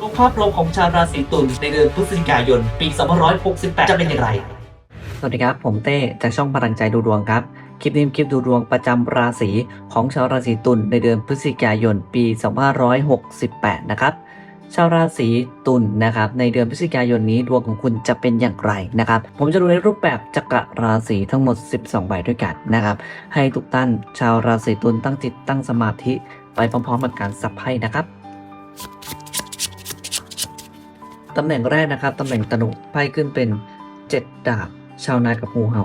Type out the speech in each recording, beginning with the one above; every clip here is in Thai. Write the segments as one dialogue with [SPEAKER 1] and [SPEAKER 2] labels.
[SPEAKER 1] ดูภาพรวมของชาวราศีตุลในเดือนพฤศจิกายน ปี 2568 จะเป็นอย่างไร
[SPEAKER 2] สวัสดีครับ ผมเต้จากช่องพลังใจดูดวงครับ คลิปนี้คลิปดูดวงประจำราศีของชาวราศีตุลในเดือนพฤศจิกายน ปี 2568 นะครับชาวราศีตุลนะครับในเดือนพฤศจิกายนนี้ดวงของคุณจะเป็นอย่างไรนะครับผมจะดูในรูปแบบจักรราศีทั้งหมด 12 ใบด้วยกันนะครับให้ทุกท่านชาวราศีตุลตั้งจิตตั้งสมาธิไปพร้อมๆกับการสับไพ่นะครับ ตำแหน่งแรกนะครับ ตำแหน่งตนุไพ่ขึ้นเป็น 7 ดาบ ชาวนากับงูเห่า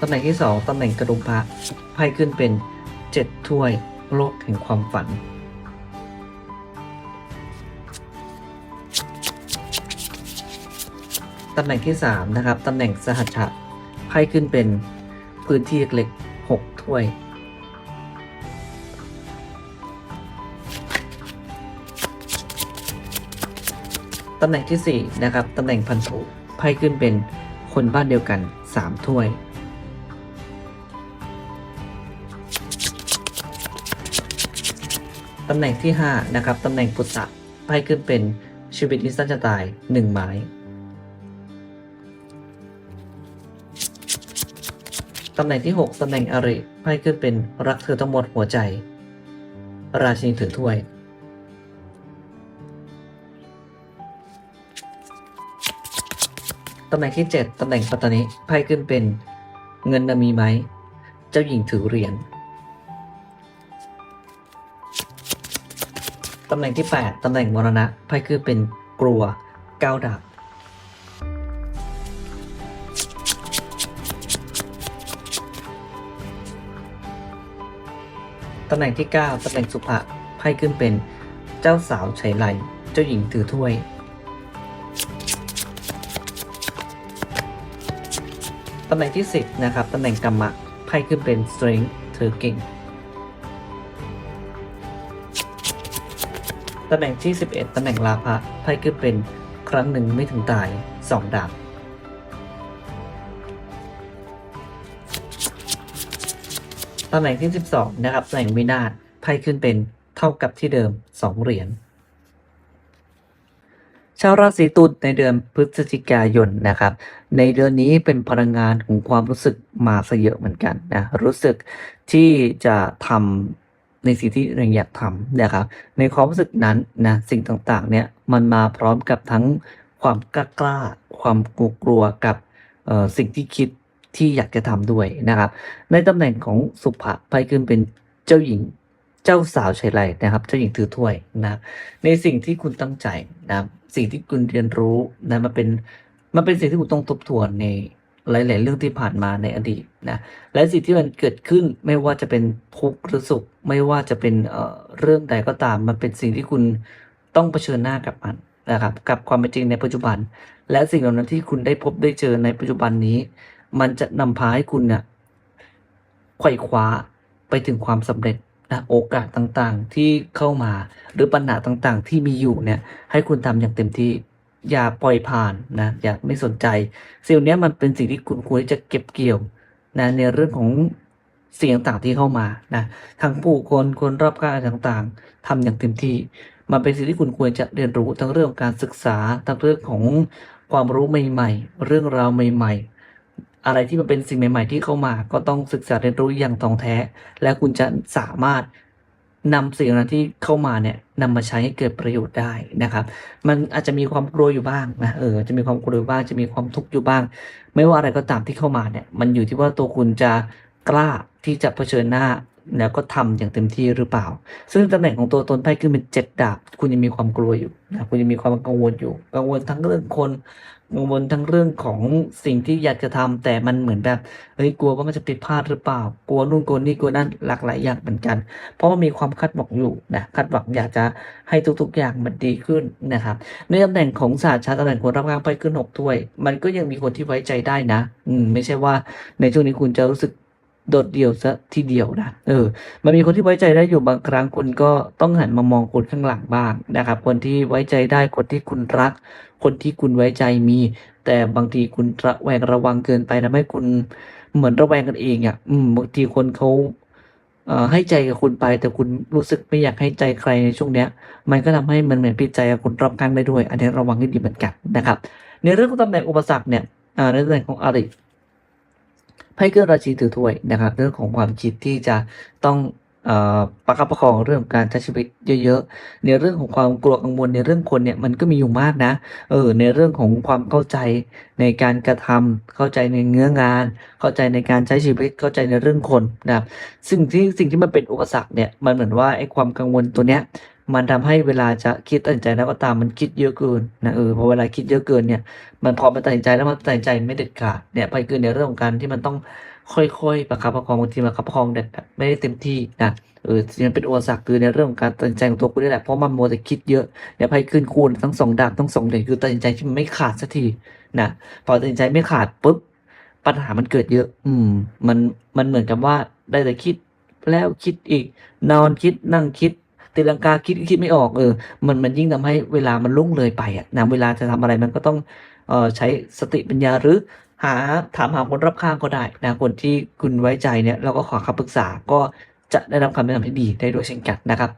[SPEAKER 2] ตำแหน่งที่ 2 ตำแหน่งกระดุมพระไพ่ขึ้นเป็น 7 ถ้วยโลกแห่งความฝัน ตำแหน่งที่ 3 นะครับ ตำแหน่งสหัชชะไพ่ขึ้นเป็นพื้นที่เล็กๆ6ถ้วย ตำแหน่งที่ 4 นะครับ ตำแหน่งพันธุไพ่ขึ้นเป็นคนบ้านเดียวกัน 3 ถ้วย ตำแหน่งที่ 5 นะครับ ตำแหน่งปุตตะไพ่ขึ้นเป็นชีวิตที่สั้นจะตาย 1 ไม้ตำแหน่งที่ 6 ตำแหน่งอริไพ่ขึ้นเป็นรักเธอทั้งหมดหัวใจ ราชินีถือถ้วย ตำแหน่งที่ 7 ตำแหน่งปัตตานีไพ่ขึ้นเป็นเงินนะมีไหม เจ้าหญิงถือเหรียญตำแหน่งที่ 8 ตำแหน่งมรณะไพ่ขึ้นเป็นกลัวก้าวดาบตำแหน่งที่ 9 ตำแหน่งสุภะไพ่ขึ้นเป็นเจ้าสาวไฉไลเจ้าหญิงถือถ้วย ตำแหน่งที่ 10 นะครับ ตำแหน่งกรรมะไพ่ขึ้นเป็น strength เธอเก่ง ตำแหน่งที่ 11 ตำแหน่งลาภะไพ่ขึ้นเป็นครั้งหนึ่งไม่ถึงตาย 2 ดาบ ตำแหน่งที่ 12 นะครับ ตำแหน่งวินาศไพ่ขึ้นเป็นเท่ากับที่เดิม 2 เหรียญ ชาวราศีตุลในเดือนพฤศจิกายนนะครับ ในเดือนนี้เป็นพลังงานของความรู้สึกมาซะเยอะเหมือนกันนะรู้สึกที่จะทำในสิ่งที่เราอยากทำนะครับ ในความรู้สึกนั้นนะสิ่งต่างๆ เนี่ยมันมาพร้อมกับทั้งความกล้ากล้าๆความกลัวกลัวกับสิ่งที่คิดที่อยากจะทำด้วยนะครับ ในตำแหน่งของสุภะไพ่ขึ้นเป็นเจ้าหญิง เจ้าสาวชัยไลนะครับเจ้าหญิงถือถ้วยนะในสิ่งที่คุณตั้งใจนะสิ่งที่คุณเรียนรู้นะมันเป็นมันเป็นสิ่งที่คุณต้องทบทวนในหลาย ๆ เรื่องที่ผ่านมาในอดีตนะและสิ่งที่มันเกิดขึ้นไม่ว่าจะเป็นทุกข์หรือสุข ไม่ว่าจะเป็นเอ่อเรื่องใดก็ตาม มันเป็นสิ่งที่คุณต้องเผชิญหน้ากับมันนะครับกับความเป็นจริงในปัจจุบัน และสิ่งเหล่านั้นที่คุณได้พบได้เจอในปัจจุบันนี้ มันจะนำพาให้คุณเนี่ยไขว่คว้าไปถึงความสำเร็จ โอกาสต่างๆที่เข้ามา หรือปัญหาต่างๆ ที่มีอยู่เนี่ยให้คุณทำอย่างเต็มที่อย่าปล่อยผ่านนะอย่าไม่สนใจสิ่งนี้มันเป็นสิ่งที่คุณควรจะเก็บเกี่ยวนะในเรื่องของสิ่งต่างๆที่เข้ามานะทั้งผู้คนคนรอบข้างต่างๆทำอย่างเต็มที่ มันเป็นสิ่งที่คุณควรจะเรียนรู้ทั้งเรื่องของการศึกษาทั้งเรื่องของความรู้ใหม่ ๆ เรื่องราวใหม่ ๆ อะไรที่มันเป็นสิ่งใหม่ ๆ ที่เข้ามา ก็ต้องศึกษาเรียนรู้อย่างตรงแท้ และคุณจะสามารถนำสิ่งนั้นที่เข้ามาเนี่ยนำมาใช้ให้เกิดประโยชน์ได้นะครับ มันอาจจะมีความกลัวอยู่บ้างนะเออจะมีความกลัวบ้างจะมีความทุกข์อยู่บ้าง ไม่ว่าอะไรก็ตามที่เข้ามาเนี่ยมันอยู่ที่ว่าตัวคุณจะกล้าที่จะเผชิญหน้าแล้วก็ทำอย่างเต็มที่หรือเปล่า ซึ่งตำแหน่งของตัวตนไพ่ขึ้นเป็นเจ็ดดาบ คุณยังมีความกลัวอยู่นะคุณยังมีความกังวลอยู่ กังวลทั้งเรื่องคน กังวลทั้งเรื่องของสิ่งที่อยากจะทำแต่มันเหมือนแบบเฮ้ยกลัวว่ามันจะผิดพลาดหรือเปล่ากลัวนู่นกลัวนี่กลัวนั่นหลากหลายอย่างเหมือนกัน เพราะว่ามีความคาดหวังอยู่นะคาดหวังอยากจะให้ทุกๆอย่างมันดีขึ้นนะครับ ในตำแหน่งของศาสตร์ชาติตำแหน่งคนรับงานไปขึ้นหกถ้วย มันก็ยังมีคนที่ไว้ใจได้นะ อืมไม่ใช่ว่าในช่วงนี้คุณจะรู้สึก โดดเดี่ยวซะทีเดียวนะ เออ มันมีคนที่ไว้ใจได้อยู่บางครั้งคุณก็ต้องหันมามองคนข้างหลังบ้างนะครับ คนที่ไว้ใจได้ คนที่คุณรัก คนที่คุณไว้ใจมี แต่บางทีคุณระแวงระวังเกินไปทำให้คุณเหมือนระแวงกันเองอะ อืม บางทีคนเขาเอ่อให้ใจกับคุณไป แต่คุณรู้สึกไม่อยากให้ใจใครในช่วงเนี้ย มันก็ทำให้มันเหมือนผิดใจกับคนรอบข้างได้ด้วย อันนี้ระวังให้ดีเหมือนกันนะครับ ในเรื่องของตำแหน่งอุปสรรคเนี่ยอ่าในตำแหน่งของอริ ไพ่เกื้อราชีถือถ้วยนะครับ เรื่องของความคิดที่จะต้องอประคับประคองเรื่องการใช้ชีวิตเยอะๆ ในเรื่องของความกลัวกังวลในเรื่องคนเนี่ยมันก็มีอยู่มากนะเออในเรื่องของความเข้าใจในการกระทำเข้าใจในเนื้องาน เข้าใจในการใช้ชีวิตเข้าใจในเรื่องคนนะครับสิ่งที่สิ่งที่มันเป็นอุปสรรคเนี่ยมันเหมือนว่าไอ้ความกังวลตัวเนี้ย มันทำให้เวลาจะคิดตัดสินใจแล้วก็ตามมันคิดเยอะเกินนะเออพอเวลาคิดเยอะเกินเนี่ย มันพอมันตัดสินใจแล้วมันตัดสินใจไม่เด็ดขาดเนี่ยไปคือในเรื่องของการที่มันต้องค่อยๆประคับประคองบางทีประคับประคองเด็ดแบบไม่ได้เต็มที่นะเออที่มันเป็นอุปสรรคคือในเรื่องของการตัดสินใจของตัวคุณนี่แหละเพราะมันโมแต่คิดเยอะเนี่ยไพ่ขึ้นคูณทั้งสองดาบทั้งสองเหรียญคือตัดสินใจที่มันไม่ขาดสักทีนะพอตัดสินใจไม่ขาดปุ๊บปัญหามันเกิดเยอะ อืม มันมันเหมือนกับว่าได้แต่คิดแล้วคิดอีก นอนคิดนั่งคิด ตีลังกาคิดคิดไม่ออกเออมันมันยิ่งทำให้เวลามันลุ่งเลยไปอะนะเวลาจะทำอะไรมันก็ต้องเออใช้สติปัญญาหรือหาถามหาคนรอบข้างก็ได้นะคนที่คุณไว้ใจเนี่ยเราก็ขอคำปรึกษาก็จะได้รับคำแนะนำที่ดีได้ด้วยเช่นกันนะครับ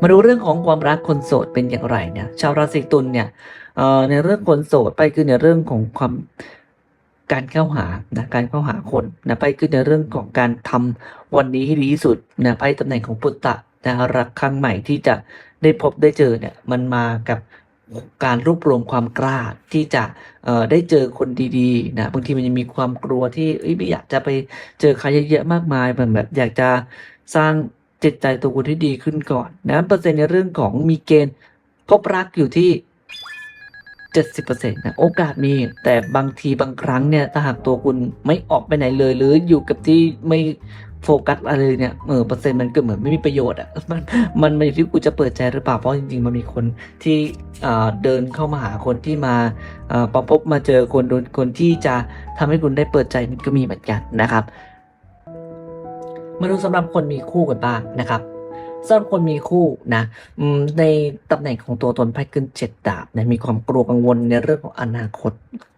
[SPEAKER 2] มาดูเรื่องของความรักคนโสดเป็นอย่างไรเนี่ยชาวราศีตุลเนี่ยเอ่อในเรื่องคนโสดไปคือในเรื่องของความการเข้าหานะการเข้าหาคนนะไปคือในเรื่องของการทำวันนี้ให้ดีที่สุดนะไปตำแหน่งของปุตตะ นะรักครั้งใหม่ที่จะได้พบได้เจอเนี่ยมันมากับการรวบรวมความกล้าที่จะเอ่อได้เจอคนดีๆนะบางทีมันยังมีความกลัวที่ไม่อยากจะไปเจอใครเยอะๆมากมายแบบแบบอยากจะสร้างจิตใจตัวคุณที่ดีขึ้นก่อนนะเปอร์เซ็นต์ในเรื่องของมีเกณฑ์พบรักอยู่ที่70%นะโอกาสมีแต่บางทีบางครั้งเนี่ยถ้าหากตัวคุณไม่ออกไปไหนเลย หรืออยู่กับที่ไม่ โฟกัสอะไรเนี่ยเออเปอร์เซ็นต์มันก็เหมือนไม่มีประโยชน์อะมันมันมันอยู่ที่กูจะเปิดใจหรือเปล่าเพราะจริงๆ มันมีคนที่อ่าเดินเข้ามาหาคนที่มาอ่าประพบมาเจอคนโดนคนที่จะทำให้คุณได้เปิดใจมันก็มีเหมือนกันนะครับมาดูสำหรับคนมีคู่กันบ้างนะครับสำหรับคนมีคู่นะในตำแหน่งของตัวตนไพ่ขึ้นเจ็ดดาบนะมีความกลัวกังวลในเรื่องของอนาคต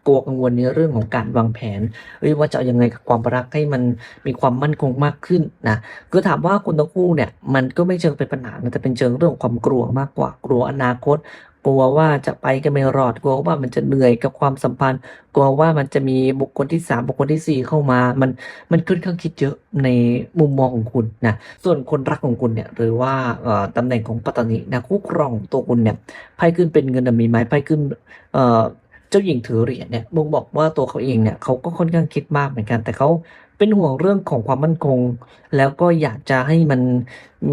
[SPEAKER 2] กลัวกังวลในเรื่องของการวางแผนเอ้ยว่าจะยังไงกับความรักให้มันมีความมั่นคงมากขึ้นนะคือถามว่าคุณทั้งคู่เนี่ยมันก็ไม่เชิงเป็นปัญหาแต่เป็นเชิงเรื่องความกลัวมากกว่ากลัวอนาคตกลัวว่าจะไปกันไม่รอดกลัวว่ามันจะเหนื่อยกับความสัมพันธ์ กลัวว่ามันจะมีบุคคลที่สามบุคคลที่สี่เข้ามา มันมันค่อนข้างคิดเยอะในมุมมองของคุณนะส่วนคนรักของคุณเนี่ยหรือว่าตำแหน่งของปัตตานีนะคู่ครองของตัวคุณเนี่ยไพ่ขึ้นเป็นเงินนะมีไหมไพ่ขึ้นเอ่อ จ้าหญิงถือเหรียญเนี่ยบ่งบอกว่าตัวเขาเองเนี่ยเขาก็ค่อนข้างคิดมากเหมือนกัน แต่เขาเป็นห่วงเรื่องของความมั่นคง แล้วก็อยากจะให้มัน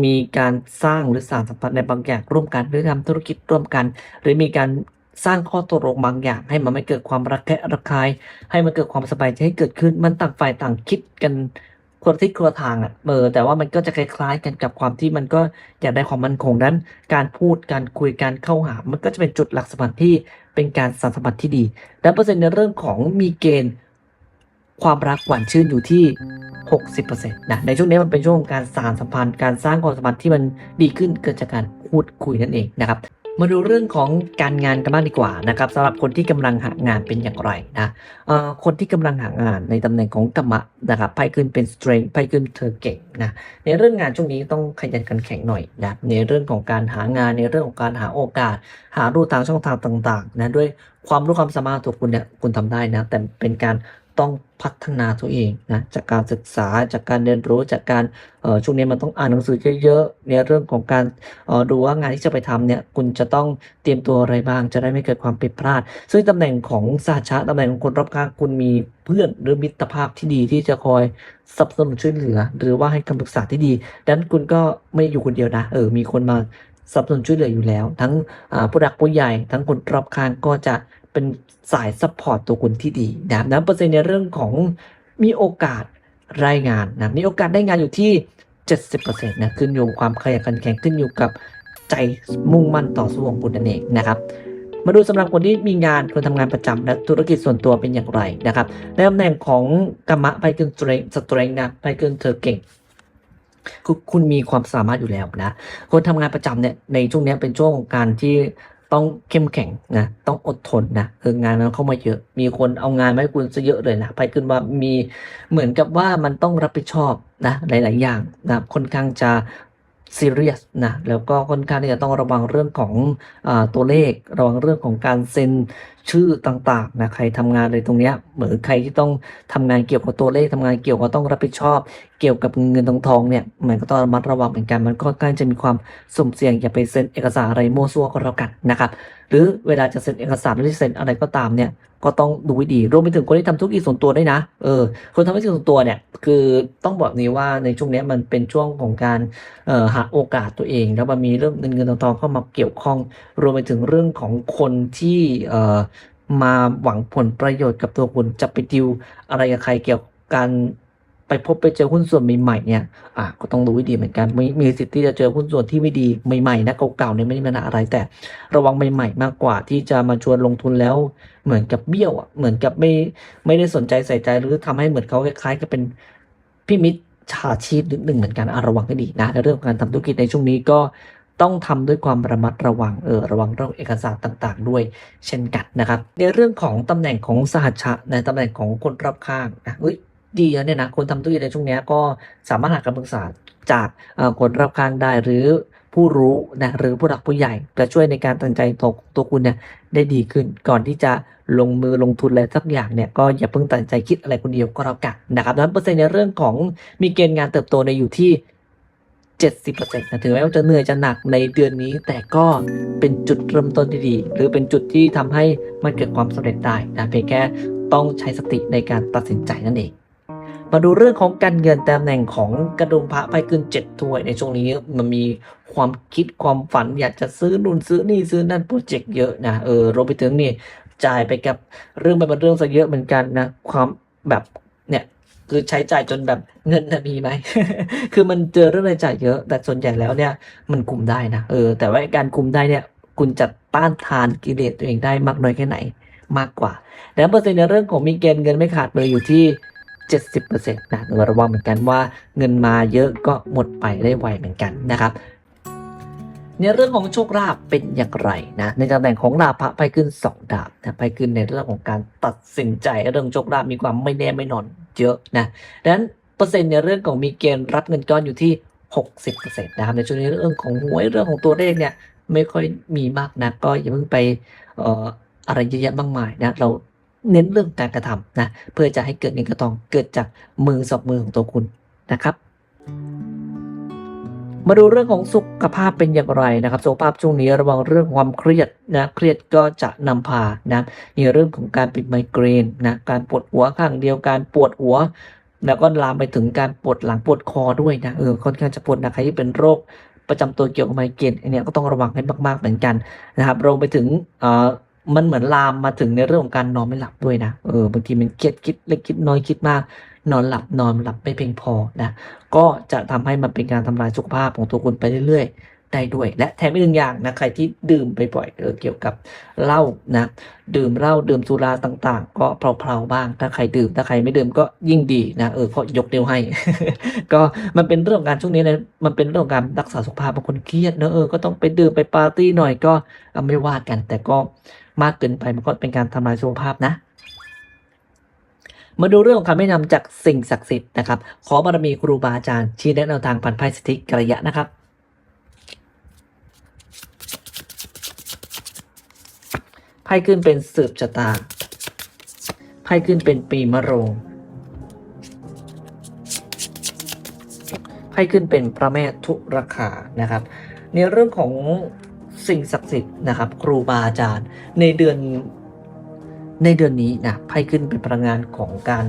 [SPEAKER 2] มีการสร้างหรือสานสัมพันธ์ในบางอย่างร่วมกัน หรือทำธุรกิจร่วมกัน หรือมีการสร้างข้อตกลงบางอย่าง ให้มันไม่เกิดความรักแค่ระคาย ให้มันเกิดความสบายใจให้เกิดขึ้นมันต่างฝ่ายต่างคิดกัน คนทิศคนละทางอะเออแต่ว่ามันก็จะคล้ายๆกันกับความที่มันก็อยากได้ความมั่นคงนั้น การพูดการคุยการเข้าหา มันก็จะเป็นจุดหลักสำคัญที่เป็นการสานสัมพันธ์ที่ดี และเปอร์เซ็นต์ในเรื่องของมีเกณฑ์ความรักหวานชื่นอยู่ที่ 60%นะในช่วงนี้มันเป็นช่วงของการสานสัมพันธ์ การสร้างความสัมพันธ์ที่มันดีขึ้นเกิดจากการพูดคุยนั่นเองนะครับ มาดูเรื่องของการงานกันบ้างดีกว่านะครับสำหรับคนที่กำลังหางานเป็นอย่างไรนะเอ่อคนที่กำลังหางานในตำแหน่งของกรรมะนะครับไพ่ขึ้นเป็น strength ไพ่ขึ้นเธอเก่งนะในเรื่องงานช่วงนี้ต้องขยันกันแข็งหน่อยนะในเรื่องของการหางานในเรื่องของการหาโอกาส หารูทางช่องทางต่างๆนะด้วยความรู้ความสามารถตัวคุณเนี่ยคุณทำได้นะแต่เป็นการ ต้องพัฒนาตัวเองนะจากการศึกษาจากการเรียนรู้จากการช่วงนี้มันต้องอ่านหนังสือเยอะๆในเรื่องของการออดูว่างานที่จะไปทำเนี่ยคุณจะต้องเตรียมตัวอะไรบ้าง จะได้ไม่เกิดความผิดพลาด ซึ่งตำแหน่งของสาชะตำแหน่งของคนรอบข้างคุณมีเพื่อนหรือมิตรภาพที่ดีที่จะคอยสนับสนุนช่วยเหลือ หรือว่าให้คำปรึกษาที่ดีดังนั้นคุณก็ไม่อยู่คนเดียวนะเออมีคนมาสนับสนุนช่วยเหลืออยู่แล้ว ทั้งผู้รักผู้ใหญ่ ทั้งคนรอบข้างก็จะ เป็นสายซัพพอร์ตตัวคุณที่ดีนะครับนะเปอร์เซ็นต์ในเรื่องของมีโอกาสรายงานนะมีโอกาสได้งานอยู่ที่ 70%นะขึ้นอยู่กับความขยันขันแข็งขึ้นอยู่กับใจมุ่งมั่นต่อสู้ของคุณนั่นเองนะครับมาดูสำหรับคนที่มีงานคนทำงานประจำและธุรกิจส่วนตัวเป็นอย่างไรนะครับในตำแหน่งของกรรมะไพเกิลสเตรงสเตรงนะไพเกิลเธอเก่งคุณคุณมีความสามารถอยู่แล้วนะ คนทำงานประจำเนี่ยในช่วงนี้เป็นช่วงของการที่ ต้องเข้มแข็งนะต้องอดทนนะคืองานมันเข้ามาเยอะ มีคนเอางานมาให้คุณซะเยอะเลยนะไปขึ้นว่ามีเหมือนกับว่ามันต้องรับผิดชอบนะหลาย ๆ อย่างนะค่อนข้างจะ ซีเรียสนะแล้วก็ค่อนข้างที่จะต้องระวังเรื่องของอตัวเลข ระวังเรื่องของการเซ็นชื่อต่างๆนะใครทำงานเลยตรงเนี้ยเหมือนใครที่ต้องทำงานเกี่ยวกับตัวเลขทำงานเกี่ยวกับต้องรับผิดชอบ เกี่ยวกับเงินทองทองเนี่ยมันก็ต้องระมัดระวังเหมือนกันมันก็ใกล้จะมีความสุ่มเสี่ยงอย่าไปเซ็นเอกสารอะไรมั่วซั่วก็แล้วกันนะครับ หรือเวลาจะเซ็นเอกสารหรือเซ็นอะไรก็ตามเนี่ยก็ต้องดูให้ดีรวมไปถึงคนที่ทำธุรกิจส่วนตัวด้วยนะเออคนทำธุรกิจส่วนตัวเนี่ยคือต้องบอกนี้ว่าในช่วงนี้มันเป็นช่วงของการเอ่อหาโอกาสตัวเอง แล้วมันมีเรื่องเงินเงินทองทองเข้ามาเกี่ยวข้อง รวมไปถึงเรื่องของคนที่เอ่อมาหวังผลประโยชน์กับตัวคุณจะไปดิวอะไรกับใครเกี่ยวกับการ ไปพบไปเจอหุ้นส่วนใหม่ๆเนี่ยอะก็ต้องดูให้ดีเหมือนกันมีมีสิทธิ์ที่จะเจอหุ้นส่วนที่ไม่ดีใหม่ๆนะเก่าๆเนี่ยไม่ได้มีปัญหาอะไรแต่ ระวังใหม่ ๆ มากกว่าที่จะมาชวนลงทุนแล้วเหมือนกับเบี้ยวอะเหมือนกับไม่ไม่ได้สนใจใส่ใจหรือทำให้เหมือนเขาคล้ายๆกับเป็นพิมิตชาชีพนิดหนึ่งเหมือนกันอะระวังให้ดีนะในเรื่องของการทำธุรกิจในช่วงนี้ก็ต้องทำด้วยความระมัดระวังเออระวังเรื่องเอกสารต่างๆ ด้วยเช่นกันนะครับ ในเรื่องของตำแหน่งของสหัชชะในตำแหน่งของคนรอบข้างนะเฮ้ย ดีเนี่ยนะคนทำธุรกิจในช่วงนี้ก็สามารถหาคำปรึกษาจากคนรอบข้างได้หรือผู้รู้นะหรือผู้หลักผู้ใหญ่จะช่วยในการตัดสินใจตัวตัวคุณเนี่ยได้ดีขึ้น ก่อนที่จะลงมือลงทุนอะไรสักอย่างเนี่ยก็อย่าเพิ่งตัดใจคิดอะไรคนเดียวก็แล้วกันนะครับดังนั้นเปอร์เซ็นต์ในเรื่องของมีเกณฑ์งานเติบโตในอยู่ที่ 70%นะถึงแม้ว่าจะเหนื่อยจะหนักในเดือนนี้ แต่ก็เป็นจุดเริ่มต้นที่ดี หรือเป็นจุดที่ทำให้มันเกิดความสำเร็จได้นะเพียงแค่ต้องใช้สติในการตัดสินใจนั่นเอง มาดูเรื่องของการเงินตำแหน่งของกระดุมพระไพ่ขึ้นเจ็ดถ้วยในช่วงนี้มันมีความคิดความฝันอยากจะซื้อนู่นซื้อนี่ซื้อนั่นโปรเจกต์เยอะนะเออรวมไปถึงนี่จ่ายไปกับเรื่องไปเป็นเรื่องซะเยอะเหมือนกันนะความแบบเนี่ยคือใช้จ่ายจนแบบเงินนะมีไหม คือมันเจอเรื่องรายจ่ายเยอะ แต่ส่วนใหญ่แล้วเนี่ยมันคุมได้นะเออ แต่ว่าการคุมได้เนี่ยคุณจะต้านทานกิเลสตัวเองได้มากน้อยแค่ไหนมากกว่า แล้วเปอร์เซ็นต์ในเรื่องของมีเกณฑ์เงินไม่ขาดมืออยู่ที่ 70%นะระวังเหมือนกันว่าเงินมาเยอะก็หมดไปได้ไวเหมือนกันนะครับในเรื่องของโชคลาภเป็นอย่างไรนะในตำแหน่งของลาภะไปขึ้น 2 ดาบนะไปขึ้นในเรื่องของการตัดสินใจเรื่องโชคลาภมีความไม่แน่ไม่นอนเยอะนะดังนั้นเปอร์เซ็นต์ในเรื่องของมีเกณฑ์รับเงินก้อนอยู่ที่ 60%นะครับในช่วงนี้เรื่องของหวยเรื่องของตัวเลขเนี่ยไม่ค่อยมีมากนะก็อย่าเพิ่งไปอออะไรเยอะแยะมากมายนะเรา เน้นเรื่องการกระทำนะเพื่อจะให้เกิดเงินกระทองเกิดจากมือสองมือของตัวคุณนะครับ มาดูเรื่องของสุขภาพเป็นอย่างไรนะครับสุขภาพช่วงนี้ระวังเรื่องความเครียดนะเครียดก็จะนำพานะในเรื่องของการเป็นไมเกรนนะการปวดหัวข้างเดียวการปวดหัวแล้วก็ลามไปถึงการปวดหลังปวดคอด้วยนะเออค่อนข้างจะปวดนะใครที่เป็นโรคประจำตัวเกี่ยวกับไมเกรนอันเนี้ยก็ต้องระวังให้มากๆเหมือนกันนะครับรวมไปถึงเอ่อ มันเหมือนลามมาถึงในเรื่องของการนอนไม่หลับด้วยนะเออบางทีมันเครียดคิดเล็กคิดน้อยคิดมาก นอนหลับนอนหลับไม่เพียงพอนะก็จะทำให้มันเป็นการทำลายสุขภาพของตัวคุณไปเรื่อยๆ ได้ด้วย และแถมอีกหนึ่งอย่างนะใครที่ดื่มไปบ่อยเออเกี่ยวกับเหล้านะดื่มเหล้าดื่มสุราต่างๆ ก็เพลาๆบ้าง ถ้าใครดื่มถ้าใครไม่ดื่มก็ยิ่งดีนะเออก็ยกเดียวให้ ก็มันเป็นเรื่องของการช่วงนี้นะมันเป็นเรื่องของการรักษาสุขภาพบางคนเครียดเนอะเออก็ต้องไปดื่มไปปาร์ตี้หน่อยก็ไม่ว่ากันแต่ก็ มากเกินไปมันก็เป็นการทำลายสุขภาพนะมาดูเรื่องของคำแนะนำจากสิ่งศักดิ์สิทธิ์นะครับ ขอบารมีครูบาอาจารย์ชี้แนะแนวทางพันไพ่สติกระยะนะครับ ไพ่ขึ้นเป็นสืบชะตา ไพ่ขึ้นเป็นปีมะโรง ไพ่ขึ้นเป็นพระแม่ทุรคานะครับ ในเรื่องของ สิ่งศักดิ์สิทธิ์นะครับ ครูบาอาจารย์ ในเดือนในเดือนนี้นะไพ่ขึ้นเป็นพลังงานของการ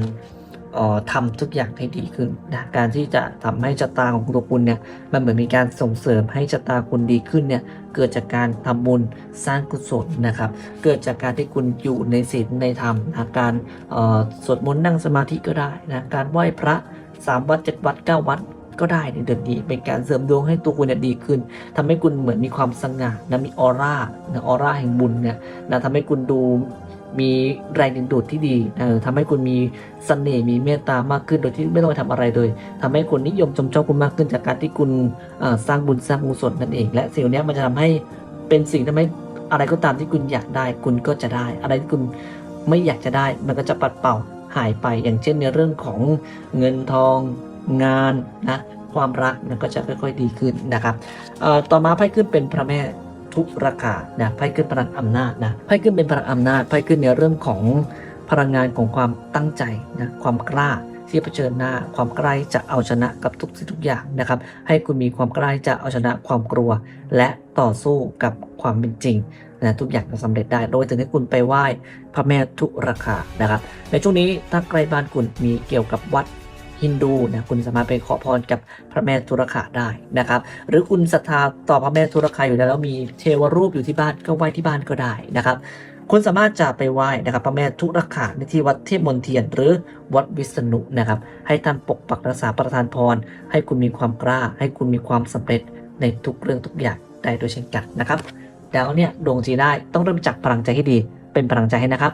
[SPEAKER 2] ออทำทุกอย่างให้ดีขึ้นนะการที่จะทำให้ชะตาของตัวคุณเนี่ยมันเหมือนมีการส่งเสริมให้ชะตาคุณดีขึ้นเนี่ยเกิดจากการทำบุญสร้างกุศลนะครับ เกิดจากการที่คุณอยู่ในศีลในธรรมนะการออสวดมนต์นั่งสมาธิก็ได้นะการไหว้พระสามวัดเจ็ดวัดเก้าวัด ก็ได้ในเดือนนี้เป็นการเสริมดวงให้ตัวคุณเนี่ยดีขึ้นทำให้คุณเหมือนมีความสง่านะมีออร่านะออร่าแห่งบุญเนี่ยนะทำให้คุณดูมีแรงดึงดูดที่ดีเออทำให้คุณมีเสน่ห์มีเมตตามากขึ้นโดยที่ไม่ต้องไปทำอะไรเลยทำให้คนนิยมชมชอบคุณมากขึ้นจากการที่คุณสร้างบุญสร้างกุศลนั่นเอง และสิ่งนี้มันจะทำให้เป็นสิ่งที่ทำให้อะไรก็ตามที่คุณอยากได้ คุณก็จะได้ อะไรที่คุณไม่อยากจะได้ มันก็จะปัดเป่าหายไป อย่างเช่นในเรื่องของเงินทอง งานนะความรักมันก็จะค่อยๆดีขึ้นนะครับต่อมาไพ่ขึ้นเป็นพระแม่ทุกราคานะไพ่ขึ้นพลังอำนาจนะไพ่ขึ้นเป็นพลังอำนาจไพ่ขึ้นในเรื่องของพลังงานของความตั้งใจนะความกล้าที่เผชิญหน้าความกล้าจะเอาชนะกับทุกสิ่งทุกอย่างนะครับ ให้คุณมีความกล้าจะเอาชนะความกลัว และต่อสู้กับความเป็นจริงนะทุกอย่างจะสำเร็จได้ โดยถึงให้คุณไปไหว้พระแม่ทุกราคานะครับ ในช่วงนี้ถ้าใกล้บ้านคุณมีเกี่ยวกับวัด ฮินดูนะคุณสามารถไปขอพรกับพระแม่ทุรคาได้นะครับ หรือคุณศรัทธาต่อพระแม่ทุรคาอยู่แล้วแล้วมีเทวรูปอยู่ที่บ้านก็ไหว้ที่บ้านก็ได้นะครับคุณสามารถจะไปไหว้นะครับพระแม่ทุรคาในที่วัดเทพมนเทียน หรือวัดวิษณุนะครับ ให้ท่านปกปักรักษาประทานพร ให้คุณมีความกล้า ให้คุณมีความสำเร็จในทุกเรื่องทุกอย่างได้โดยเช่นกันนะครับแล้วเนี่ยดวงจีได้ต้องเริ่มจากพลังใจให้ดีเป็นพลังใจให้นะครับ